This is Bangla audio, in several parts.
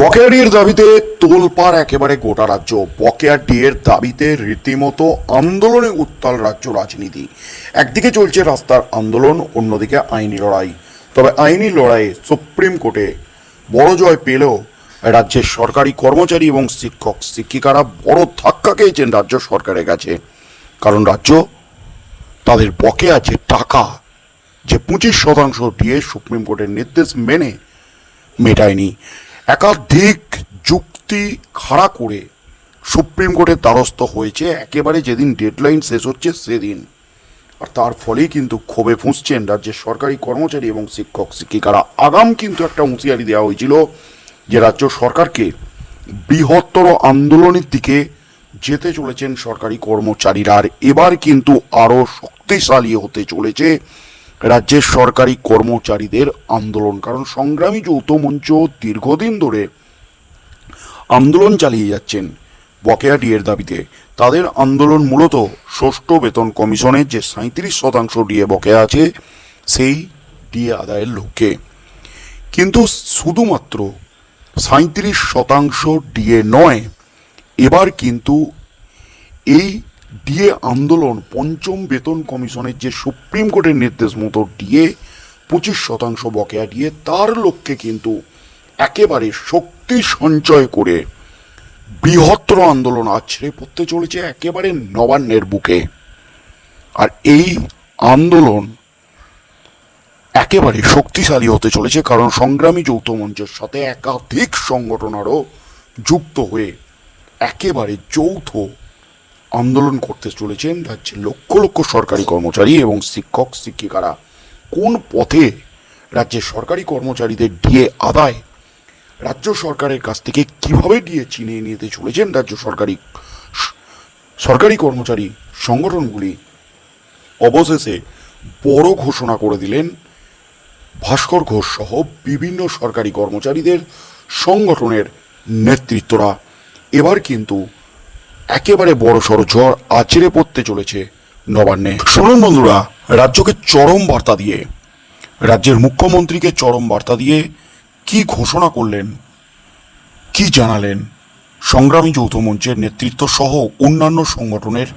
বকেয়া ডিএর দাবিতে তোলপাড় একেবারে গোটা রাজ্য। বকেয়া ডিএর দাবিতে রীতিমতো আন্দোলনে উত্তাল রাজ্য রাজনীতি। একদিকে চলছে রাস্তার আন্দোলন, অন্যদিকে আইনি লড়াই। তবে আইনি লড়াইয়ে সুপ্রিম কোর্টে বড় জয় পেলেও রাজ্যের সরকারি কর্মচারী এবং শিক্ষক, শিক্ষিকারা বড় ধাক্কা খেয়েছেন রাজ্য সরকারের কাছে। কারণ রাজ্য তাদের বকেয়া যে টাকা, যে পঁচিশ শতাংশ দিয়ে সুপ্রিম কোর্টের নির্দেশ মেনে মেটায়নি। একাধিক যুক্তি খাড়া করে সুপ্রিম কোর্টের দ্বারস্থ হয়েছে। একেবারে যেদিন ডেডলাইন শেষ হচ্ছে সেদিন। আর তার ফলেই কিন্তু ক্ষোভে ফুঁসছেন রাজ্যের সরকারি কর্মচারী এবং শিক্ষক, শিক্ষিকারা। আগাম কিন্তু একটা হুঁশিয়ারি দেওয়া হয়েছিল যে রাজ্য সরকারকে বৃহত্তর আন্দোলনের দিকে যেতে চলেছেন সরকারি কর্মচারীরা। আর এবার কিন্তু আরও শক্তিশালী হতে চলেছে রাজ্যের সরকারি কর্মচারীদের আন্দোলন। কারণ সংগ্রামী যৌথ মঞ্চ দীর্ঘদিন ধরে আন্দোলন চালিয়ে যাচ্ছেন বকেয়া ডিএর দাবিতে। তাদের আন্দোলন মূলত ষষ্ঠ বেতন কমিশনের যে সাঁত্রিশ শতাংশ ডিএ বকেয়া আছে, সেই ডিএ আদায়ের লক্ষ্যে। কিন্তু শুধুমাত্র সাঁত্রিশ শতাংশ ডিএ নয়, এবার কিন্তু এই ডিএ আন্দোলন, পঞ্চম বেতন কমিশনের যে সুপ্রিম কোর্টের নির্দেশ মতো ডিএ পঁচিশ শতাংশ বকেয়া ডিএ তার লক্ষ্যে কিন্তু একেবারে শক্তি সঞ্চয় করে বৃহত্তর আন্দোলন আছড়ে পড়তে চলেছে একেবারে নবান্নের বুকে। আর এই আন্দোলন একেবারে শক্তিশালী হতে চলেছে কারণ সংগ্রামী যৌথ মঞ্চের সাথে একাধিক সংগঠন আরও যুক্ত হয়ে একেবারে যৌথ আন্দোলন করতে চলেছেন রাজ্যের লক্ষ লক্ষ সরকারি কর্মচারী এবং শিক্ষক, শিক্ষিকারা। কোন পথে রাজ্যের সরকারি কর্মচারীদের ডিএ আদায় রাজ্য সরকারের কাছ থেকে কীভাবে ডিএ চিনিয়ে নিতে চলেছেন রাজ্য সরকারি সরকারি কর্মচারী সংগঠনগুলি? অবশেষে বড় ঘোষণা করে দিলেন ভাস্কর ঘোষ সহ বিভিন্ন সরকারি কর্মচারীদের সংগঠনের নেতৃত্বরা। এবার কিন্তু একেবারে বড় সড় ঝড় আছড়ে পড়তে চলেছে নবান্নে। শুনুন বন্ধুরা, রাজ্যকে চরম বার্তা দিয়ে, রাজ্যের মুখ্যমন্ত্রীকে চরম বার্তা দিয়ে কি ঘোষণা করলেন, কি জানালেন সংগ্রামী যৌথ মঞ্চের নেতৃত্ব সহ অন্যান্য সংগঠনের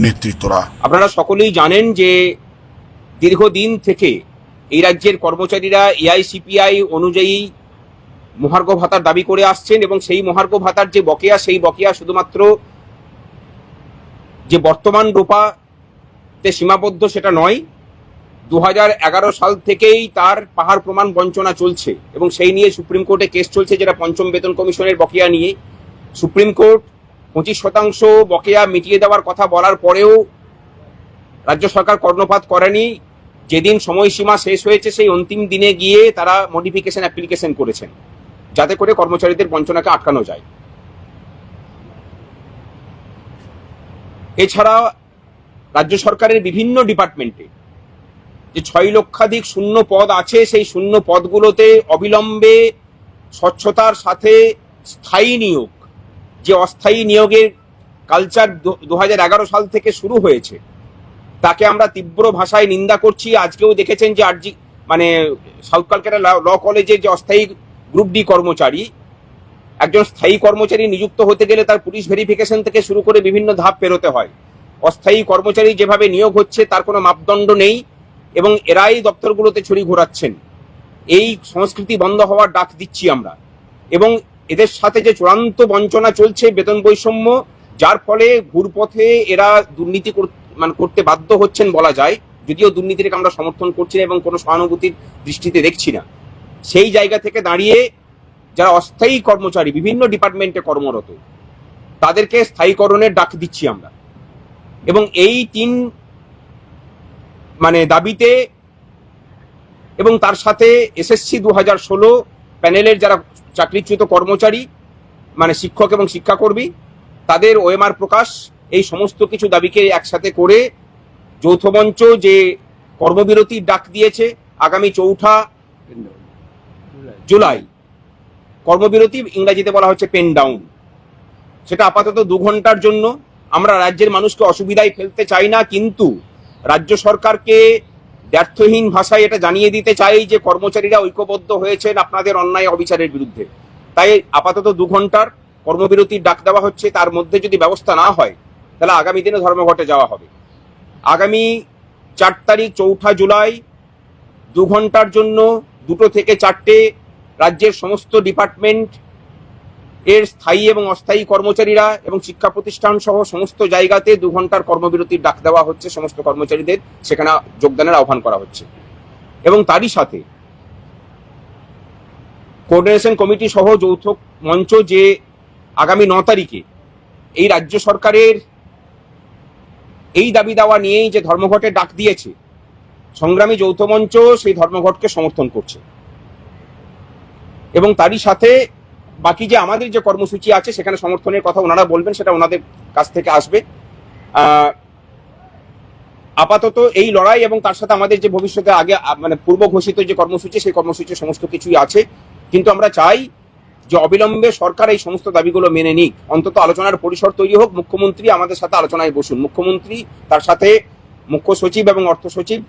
নেতৃত্বরা? আপনারা সকলেই জানেন যে দীর্ঘদিন থেকে এই রাজ্যের কর্মচারীরা এআইসিপিআই অনুযায়ী মহার্ঘ ভাতার দাবি করে আসছেন এবং সেই মহার্ঘ ভাতার যে বকেয়া, সেই বকেয়া শুধুমাত্র যে বর্তমান রূপাতে সীমাবদ্ধ সেটা নয় দু সাল থেকেই তার পাহাড় প্রমাণ বঞ্চনা চলছে এবং সেই নিয়ে সুপ্রিম কোর্টে কেস চলছে যেটা পঞ্চম বেতন কমিশনের বকেয়া নিয়ে। সুপ্রিম কোর্ট পঁচিশ শতাংশ বকেয়া মিটিয়ে দেওয়ার কথা বলার পরেও রাজ্য সরকার কর্ণপাত করেনি। যেদিন সময়সীমা শেষ হয়েছে সেই অন্তিম দিনে গিয়ে তারা মডিফিকেশন অ্যাপ্লিকেশন করেছেন, যাতে করে কর্মচারীদের বঞ্চনাকে আটকানো যায়। এছাড়া রাজ্য সরকারের বিভিন্ন ডিপার্টমেন্টে যে ছয় লক্ষাধিক শূন্য পদ আছে, সেই শূন্য পদগুলোতে অবিলম্বে স্বচ্ছতার সাথে স্থায়ী নিয়োগ, যে অস্থায়ী নিয়োগের কালচার দু হাজার এগারো সাল থেকে শুরু হয়েছে, তাকে আমরা তীব্র ভাষায় নিন্দা করছি। আজকেও দেখেছেন যে আরজি মানে সাউথ কলকাতা ল কলেজের যে অস্থায়ী গ্রুপ ডি কর্মচারী একজন স্থায়ী কর্মচারী নিযুক্ত হতে গেলে তার পুলিশ ভেরিফিকেশন থেকে শুরু করে বিভিন্ন ধাপ পেরোতে হয়। অস্থায়ী কর্মচারী যেভাবে নিয়োগ হচ্ছে, তার কোনো মাপদণ্ড নেই এবং এরাই দপ্তরগুলোতে ছড়ি ঘোরাচ্ছেন। এই সংস্কৃতি বন্ধ হওয়ার ডাক দিচ্ছি আমরা। এবং এদের সাথে যে চূড়ান্ত বঞ্চনা চলছে বেতন বৈষম্য, যার ফলে ঘুরপথে এরা দুর্নীতি মানে করতে বাধ্য হচ্ছেন বলা যায়, যদিও দুর্নীতিকে আমরা সমর্থন করছি না এবং কোনো সহানুভূতির দৃষ্টিতে দেখছি না। সেই জায়গা থেকে দাঁড়িয়ে যারা অস্থায়ী কর্মচারী, বিভিন্ন ডিপার্টমেন্টে কর্মরত, তাদেরকে স্থায়ীকরণের ডাক দিচ্ছি আমরা। এবং এই তিন মানে দাবিতে এবং তার সাথে এসএসসি দু হাজার ষোলো প্যানেলের যারা চাকরিচ্যুত কর্মচারী মানে শিক্ষক এবং শিক্ষাকর্মী, তাদের ওএমআর প্রকাশ, এই সমস্ত কিছু দাবিকে একসাথে করে যৌথ মঞ্চ যে কর্মবিরতির ডাক দিয়েছে, আগামী চৌঠা জুলাই। কর্মবিরতি ইংরাজিতে বলা হচ্ছে পেন ডাউন। সেটা আপাতত দু ঘণ্টার জন্য। আমরা রাজ্যের মানুষকে অসুবিধায় ফেলতে চাই না, কিন্তু রাজ্য সরকারকে ব্যর্থহীন ভাষায় এটা জানিয়ে দিতে চাই যে কর্মচারীরা ঐক্যবদ্ধ হয়েছেন আপনাদের অন্যায় অবিচারের বিরুদ্ধে। তাই আপাতত দু ঘণ্টার কর্মবিরতির ডাক দেওয়া হচ্ছে। তার মধ্যে যদি ব্যবস্থা না হয়, তাহলে আগামী দিনে ধর্মঘটে যাওয়া হবে। আগামী চার তারিখ চৌঠা জুলাই দু ঘণ্টার জন্য দুটো থেকে চারটে রাজ্যের সমস্ত ডিপার্টমেন্ট এর স্থায়ী এবং অস্থায়ী কর্মচারীরা এবং শিক্ষা প্রতিষ্ঠান সহ সমস্ত জায়গাতে দু ঘণ্টার কর্মবিরতির ডাক দেওয়া হচ্ছে সমস্ত কর্মচারীদের। সেখানে যোগদানের আহ্বান করা হচ্ছে। এবং তারই সাথে কোঅর্ডিনেশন কমিটি সহ যৌথ মঞ্চ যে আগামী ন তারিখে এই রাজ্য সরকারের এই দাবি দাওয়া নিয়েই যে ধর্মঘটের ডাক দিয়েছে, সংগ্রামী যৌথ মঞ্চ সেই ধর্মঘটকে সমর্থন করছে। এবং তারই সাথে বাকি যে আমাদের যে কর্মসূচি আছে, সেখানে সমর্থনের কথা ওনারা বলবেন, সেটা ওনাদের কাছ থেকে আসবে। আপাতত এই লড়াই এবং তার সাথে আমাদের যে ভবিষ্যতে আগে মানে পূর্ব ঘোষিত যে কর্মসূচি, সেই কর্মসূচি সমস্ত কিছুই আছে। কিন্তু আমরা চাই যে অবিলম্বে সরকার এই সমস্ত দাবিগুলো মেনে নিক। অন্তত আলোচনার পরিসর তৈরি হোক, মুখ্যমন্ত্রী আমাদের সাথে আলোচনায় বসুন। মুখ্যমন্ত্রী তার সাথে মুখ্য সচিব এবং অর্থ সচিব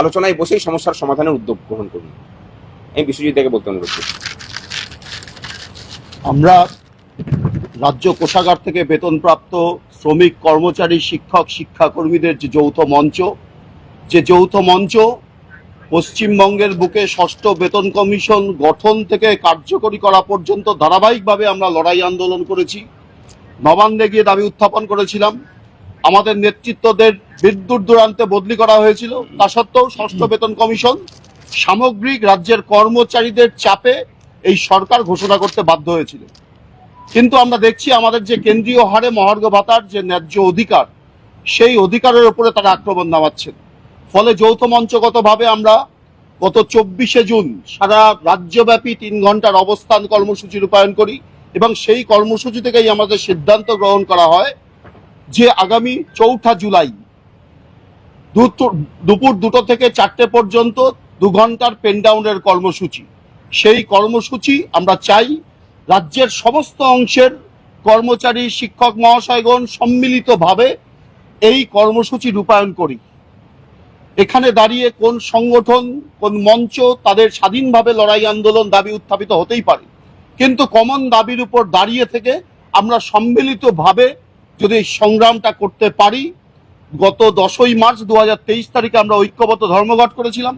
আলোচনায় বসেই সমস্যার সমাধানের উদ্যোগ গ্রহণ করুন। এই বিশ্বজিৎ থেকে বলতে অনুরোধ করছি। আমরা রাজ্য কোষাগার থেকে বেতনপ্রাপ্ত শ্রমিক, কর্মচারী, শিক্ষক, শিক্ষাকর্মীদের যে যৌথ মঞ্চ, যে যৌথ মঞ্চ পশ্চিমবঙ্গের বুকে ষষ্ঠ বেতন কমিশন গঠন থেকে কার্যকরী করা পর্যন্ত ধারাবাহিকভাবে আমরা লড়াই আন্দোলন করেছি। নবান্নে গিয়ে দাবি উত্থাপন করেছিলাম। আমাদের নেতৃত্বদের বিদ্যুৎ দূরান্তে বদলি করা হয়েছিল। তা সত্ত্বেও ষষ্ঠ বেতন কমিশন সামগ্রিক রাজ্যের কর্মচারীদের চাপে এই সরকার ঘোষণা করতে বাধ্য হয়েছিল। কিন্তু আমরা দেখছি আমাদের যে কেন্দ্রীয় হারে মহার্ঘ ভাতার যে ন্যায্য অধিকার, সেই অধিকারের উপরে তারা আক্রমণ নামাচ্ছেন। ফলে যৌথ মঞ্চগতভাবে আমরা গত চব্বিশে জুন সারা রাজ্যব্যাপী তিন ঘণ্টার অবস্থান কর্মসূচি রূপায়ণ করি এবং সেই কর্মসূচি থেকেই আমাদের সিদ্ধান্ত গ্রহণ করা হয় যে আগামী চৌঠা জুলাই দুপুর দুটো থেকে চারটে পর্যন্ত দু ঘণ্টার পেনডাউনের কর্মসূচি। সেই কর্মসূচি আমরা চাই। রাজ্যের সমস্ত অংশের কর্মচারী, শিক্ষক, মহাশয়গণ সম্মিলিতভাবে এই কর্মসূচি রূপায়ণ করি। এখানে দাঁড়িয়ে কোন সংগঠন, কোন মঞ্চ তাদের স্বাধীনভাবে লড়াই আন্দোলন দাবি উত্থাপিত হতেই পারে। কিন্তু কমন দাবির উপর দাঁড়িয়ে থেকে আমরা সম্মিলিতভাবে যদি সংগ্রামটা করতে পারি, গত দশই মার্চ দু হাজার তেইশ তারিখে আমরা ঐক্যবদ্ধ ধর্মঘট করেছিলাম।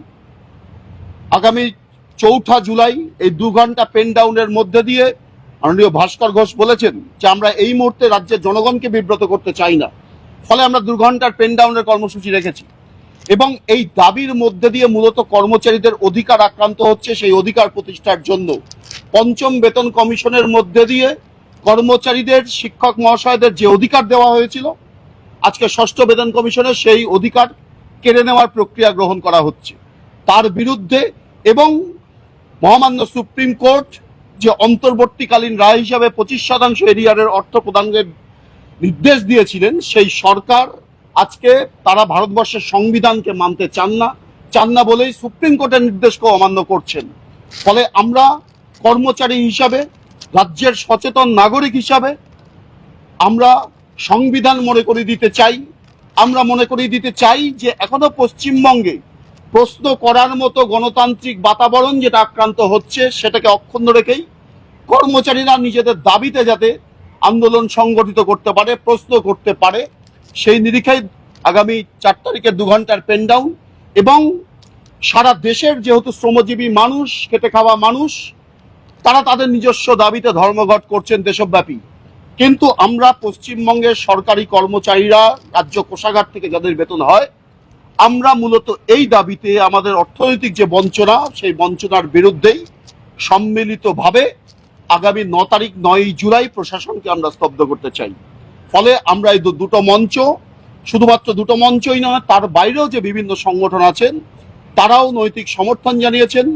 আগামী চৌঠা জুলাই, এই দু ঘণ্টা পেন ডাউনের মধ্যে দিয়ে মাননীয় ভাস্কর ঘোষ বলেছেন যে আমরা এই মুহূর্তে রাজ্যের জনগণকে বিব্রত করতে চাই না। ফলে আমরা দু ঘণ্টার পেন ডাউনের কর্মসূচি রেখেছি। এবং এই দাবির মধ্যে দিয়ে মূলত কর্মচারীদের অধিকার আক্রান্ত হচ্ছে সেই অধিকার প্রতিষ্ঠার জন্য। পঞ্চম বেতন কমিশনের মধ্যে দিয়ে কর্মচারীদের, শিক্ষক মহাশয়দের যে অধিকার দেওয়া হয়েছিল, আজকে ষষ্ঠ বেতন কমিশনের সেই অধিকার কেড়ে নেওয়ার প্রক্রিয়া গ্রহণ করা হচ্ছে। তার বিরুদ্ধে এবং মহামান্য সুপ্রিম কোর্ট যে অন্তর্বর্তীকালীন রায় হিসাবে পঁচিশ শতাংশ এরিয়ারের অর্থ প্রদানের নির্দেশ দিয়েছিলেন, সেই সরকার আজকে তারা ভারতবর্ষের সংবিধানকে মানতে চান না চান না বলেই সুপ্রিম কোর্টের নির্দেশকে অমান্য করছেন। ফলে আমরা কর্মচারী হিসাবে, রাজ্যের সচেতন নাগরিক হিসাবে আমরা সংবিধান মনে করে দিতে চাই। আমরা মনে করে দিতে চাই যে এখনও পশ্চিমবঙ্গে প্রশ্ন করার মতো গণতান্ত্রিক বাতাবরণ যেটা আক্রান্ত হচ্ছে, সেটাকে অক্ষুণ্ণ রেখেই কর্মচারীরা নিজেদের দাবিতে যাতে আন্দোলন সংগঠিত করতে পারে, প্রশ্ন করতে পারে, সেই নিরিখেই আগামী চার তারিখের দু ঘণ্টার পেন ডাউন এবং সারা দেশের যেহেতু শ্রমজীবী মানুষ, খেটে খাওয়া মানুষ, তারা তাদের নিজস্ব দাবিতে ধর্মঘট করছেন দেশব্যাপী। কিন্তু আমরা পশ্চিমবঙ্গের সরকারি কর্মচারীরা, রাজ্য কোষাগার থেকে যাদের বেতন হয় আমরা মূলত এই দাবিতে আমাদের অর্থনৈতিক যে বঞ্চনা, সেই বঞ্চনার বিরুদ্ধেই সম্মিলিতভাবে আগামী ন তারিখ, নয় জুলাই প্রশাসনকে আমরা স্তব্ধ করতে চাই। ফলে আমরা এই দুটো মঞ্চ, শুধুমাত্র দুটো মঞ্চই নয়, তার বাইরেও যে বিভিন্ন সংগঠন আছেন, তারাও নৈতিক সমর্থন জানিয়েছেন।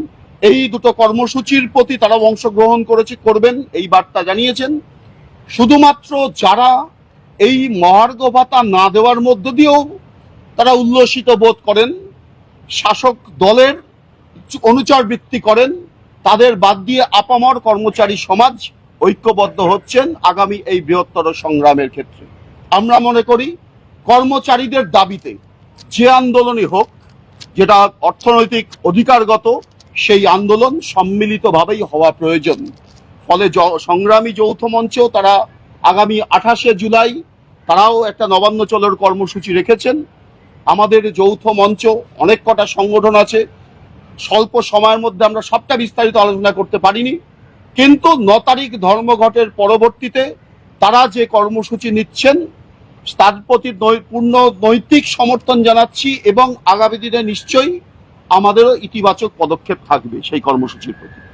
এই দুটো কর্মসূচির প্রতি তারাও অংশগ্রহণ করেছে, করবেন, এই বার্তা জানিয়েছেন। শুধুমাত্র যারা এই মহার্ঘ ভাতা না দেওয়ার মধ্য দিয়েও তারা উল্লসিত বোধ করেন, শাসক দলের অনুচর বৃত্তি করেন, তাদের বাদ দিয়ে আপামর কর্মচারী সমাজ ঐক্যবদ্ধ হচ্ছেন আগামী এই বৃহত্তর সংগ্রামের ক্ষেত্রে। আমরা মনে করি, কর্মচারীদের দাবিতে যে আন্দোলনই হোক, যেটা অর্থনৈতিক অধিকারগত, সেই আন্দোলন সম্মিলিতভাবেই হওয়া প্রয়োজন। ফলে সংগ্রামী যৌথ মঞ্চেও তারা আগামী আঠাশে জুলাই তারাও একটা নবান্ন চলোর কর্মসূচি রেখেছেন। আমাদের যৌথ মঞ্চ, অনেক কটা সংগঠন আছে। স্বল্প সময়ের মধ্যে আমরা সবটা বিস্তারিত আলোচনা করতে পারিনি। কিন্তু ন তারিখ ধর্মঘটের পরবর্তীতে তারা যে কর্মসূচি নিচ্ছেন, তার প্রতি পূর্ণ নৈতিক সমর্থন জানাচ্ছি এবং আগামী দিনে নিশ্চয়ই আমাদেরও ইতিবাচক পদক্ষেপ থাকবে সেই কর্মসূচির প্রতি।